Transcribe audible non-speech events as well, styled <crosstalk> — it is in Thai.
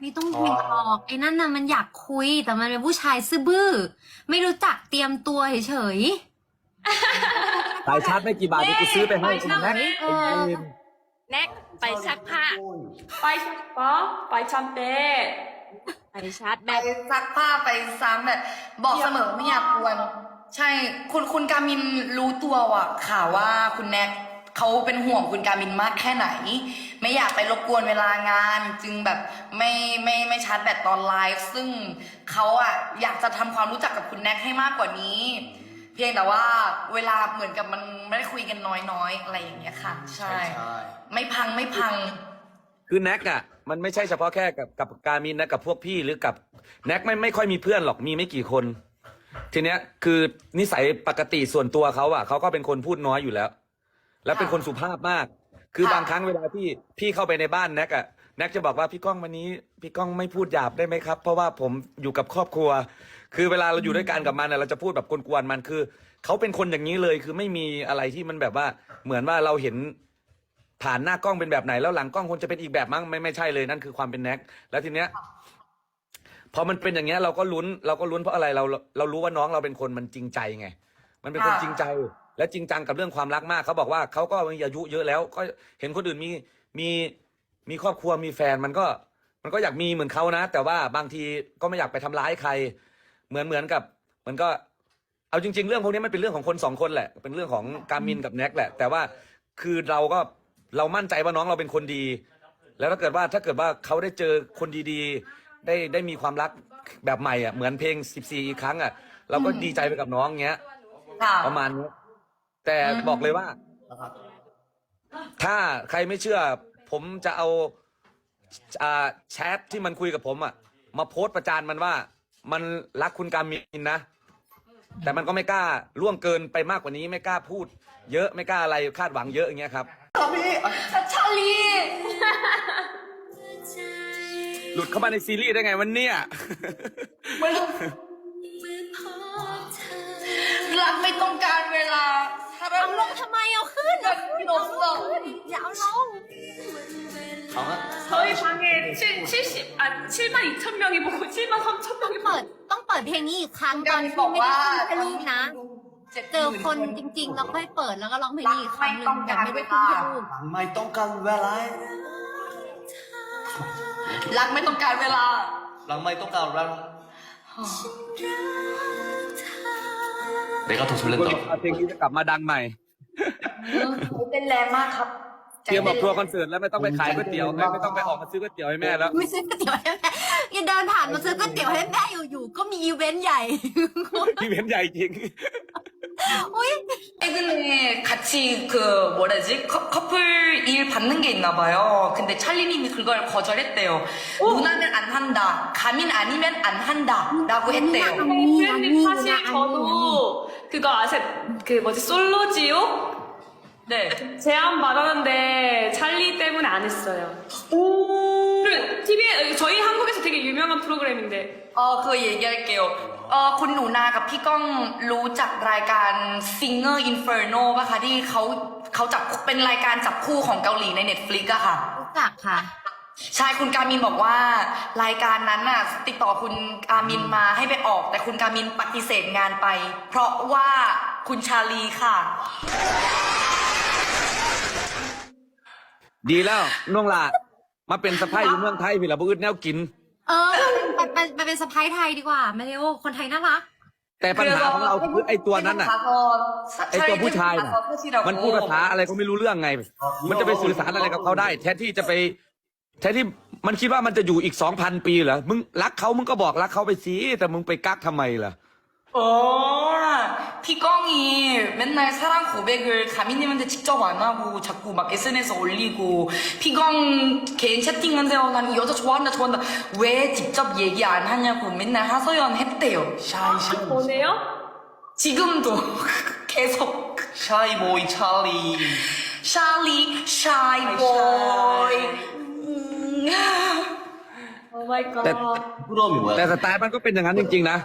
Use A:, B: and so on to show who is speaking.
A: ไม่ต้องคุยหรอกไอ้นั่นน่ะมันอยากคุยแต่มันเป็นผู้ชายซื่อบื้อ ไม่รู้จักเตรียมตัวเฉย
B: สายชาร์จไม่กี่บาทเดี๋ยวกูซื้อไปให้คุณแม็ก
A: เออ
C: แน็กไปซักผ้า
D: ไปปะไปชำเปะ
C: ไปชาร์จแบ
E: ไป
C: ต
E: ซักผ้าไปซ้ำแบบบอกเสมอไม่อยากกวน ใช่คุณคุณกามินรู้ตัวว่ะข่าวว่าคุณแน็ก เขาเป็นห่วงคุณกามินมากแค่ไหน ไม่อยากไปรบกวนเวลางาน จึงแบบไม่ไม่ไม่ชาร์จแบตตอนไลฟ์ซึ่งเขาอะอยากจะทำความรู้จักกับคุณแน็กให้มากกว่านี้ เพียงแต่ว่าเวลาเหมือนกับมันไม่ได้คุยกันน้อยๆอะไรอย่างเงี้ยค่ะ ใช่ ไม่พังไม่พัง
B: คือแน็กอะมันไม่ใช่เฉพาะแค่กับกับการมินนะกับพวกพี่หรือกับแน็กไม่ไม่ค่อยมีเพื่อนหรอกมีไม่กี่คนทีเนี้ยคือนิสัยปกติส่วนตัวเขาอะเขาก็เป็นคนพูดน้อยอยู่แล้ว แล้วเป็นคนสุภาพมาก คือ
E: ค่ะ
B: บางครั้งเวลาพี่พี่เข้าไปในบ้านแน็กอะแน็กจะบอกว่าพี่ก้องวันนี้พี่ก้องไม่พูดหยาบได้ไหมครับ เพราะว่าผมอยู่กับครอบครัว คือเวลาเราอยู่ด้วยกันกับมันอะเราจะพูดแบบกวนๆมันคือเขาเป็นคนอย่างนี้เลย คือไม่มีอะไรที่มันแบบว่าเหมือนว่าเราเห็นผ่านหน้ากล้องเป็นแบบไหนแล้วหลังกล้องคนจะเป็นอีกแบบมั้งไม่ไม่ใช่เลยนั่นคือความเป็นแน็กแล้วทีเนี้ยพอมันเป็นอย่างเงี้ยเราก็ลุ้นเราก็ลุ้นเพราะอะไรเราเรารู้ว่าน้องเราเป็นคนมันจริงใจไง มันเป็นคน
E: ค่ะ
B: จริงใจ และจริงจังกับเรื่องความรักมากเขาบอกว่าเขาก็มีอายุเยอะแล้ว ก็เห็นคนอื่นมีมีมีครอบครัวมีแฟนมันก็มันก็อยากมีเหมือนเขานะ แต่ว่าบางทีก็ไม่อยากไปทำร้ายใคร เหมือนเหมือนกับ มันก็เอาจริง ๆ เรื่องพวกนี้มันเป็นเรื่องของคนสองคนแหละ เป็นเรื่องของการมินกับแน็กแหละ แต่ว่าคือเราก็เรามั่นใจว่าน้องเราเป็นคนดี แล้วถ้าเกิดว่าถ้าเกิดว่าเขาได้เจอคนดีๆ ได้ได้มีความรักแบบใหม่อะเหมือนเพลง 14 อีกครั้งอะเราก็ดีใจไปกับน้องเงี้ย
E: ค่ะ
B: ประมาณนี้ แต่
E: อืม
B: บอกเลยว่าถ้าใครไม่เชื่อ ผมจะเอาอ่าแชทที่มันคุยกับผมอะ มาโพสต์ประจานมันว่า มันรักคุณการมินนะ แต่มันก็ไม่กล้าล่วงเกินไปมากกว่านี้ไม่กล้าพูด เยอะไม่กล้าอะไรคาดหวังเยอะอย่างเงี้ยครับ
E: ชาลี
B: หลุดเข้ามาในซีรีส์ได้ไงวันเนี้ย
E: รักไม่ต้องการเว ลาถ้า
A: ๆเอาลงทำไมเอาขึ้น
E: เงินลงลง
A: อย่าเอาลง
D: 저희 방에 7, 70, 아, 7만 2천 명이 보고 7만 3천 명이
A: เปิ
D: 보고
A: ดต้องเปิดเพลงนี้อีกครั้งต
E: กา
A: อน
E: มิน
A: ที่
E: บอก
A: ไม่
E: ว่า
A: ได้ขึ้นแค่รูปนะ
E: เจ็ดห
A: เจอ
E: มื่
A: คนจริง ๆ แล้วค่อยเปิดแล้วก็ร้องเพลงนี้อีกครั้งหนึ่งแบบไม่ได้ขึ้นแค่รูป
F: ไม่ต้องการเวลา
E: รักไม่ต้องการเวลา
F: หลังไม่ต้องการเวลา 내가 더
B: เพล
F: 설렌다.
B: งนี้จะกลับมาดังใหม่
E: เต้นแรงมากครับ
B: เตรียมแบบทัวร์คอนเสิร์ตแล้วไม่ต้องไปขายก๋วยเตี๋ยวไม่ไม่ต้องไปออกมาซื้อก๋วยเตี๋ยวให้แม่แล้ว
A: ไม่ซื้อก๋วยเตี๋ยวให้แม่อย่าเดินผ่านมาซื้อก๋วยเตี๋ยวให้แม่อยู่ๆก็มีอีเวนต์ใหญ่
B: ที่เว้นใหญ่จริง
A: อุ้ย
E: 최근에 같이 그 뭐라지 커, 커플 일 받는 게 있나 봐요. 근데 찰리님이 그걸 거절했대요. 누나는 안 한다. 가민 아니면 안 한다라고 했대요.
D: 프렌님 사실 저도 그거 아세요? 그 뭐지 솔로지요?
E: 네.
D: 제안 받았는데 찰리 때문에 안 했어요. 그 리고 TV에 저희 한국에서 되게 유명한 프로그램인데
E: เออคือ얘기할게요.เออคุณหนูนากับพี่ก้องรู้จักรายการ Singer Inferno ป่ะคะที่เขาเขาจับเป็นรายการจับคู่ของเกาหลีใน Netflix อะค่ะ
A: รู้จักค่ะ
E: ใช่คุณกามินบอกว่ารายการนั้นน่ะติดต่อคุณกามินมาให้ไปออก แต่คุณกามินปฏิเสธงานไป เพราะว่าคุณชาลีค่ะ
B: ดีแล้วน้องหลา มาเป็นสะพ้ายอยู่เมืองไทยพี่ละบุอึดแนวกิน
A: เออไปไปไปเป็นสะพ้ายไทยดีกว่ามาเร็วคนไทยน่ารัก
B: แต่ปัญหาของเราคือไอ้ตัวนั้นน่ะ ไอ้ตัวผู้ชายน่ะมันพูดภาษาอะไรก็ไม่รู้เรื่องไง มันจะไปสื่อสารอะไรกับเขาได้ แทนที่จะไป แทนที่มันคิดว่ามันจะอยู่อีกสองพันปีเหรอมึงรักเขามึงก็บอกรักเขาไปสิแต่มึงไปกักทำไมล่ะ
E: 어, 피광이 맨날 사랑 고백을 가미님한테 직접 안 하고 자꾸 막 SNS에 올리고 피광 개인 채팅하세요. 난 이 여자 좋아한다 좋아한다. 왜 직접 얘기 안 하냐고 맨날 하소연 했대요.
F: 샤이 샤이
D: 보내요?
E: 지금도 <laughs> 계속
F: 샤이 보이 찰리.
E: 샤리 샤이보이 음.
D: 오 마이 갓.
B: แต่
F: 부끄러움이
B: แต่
F: 뭐야?
B: สไตล์มันก็เป็นอย่างนั้นจริงๆนะ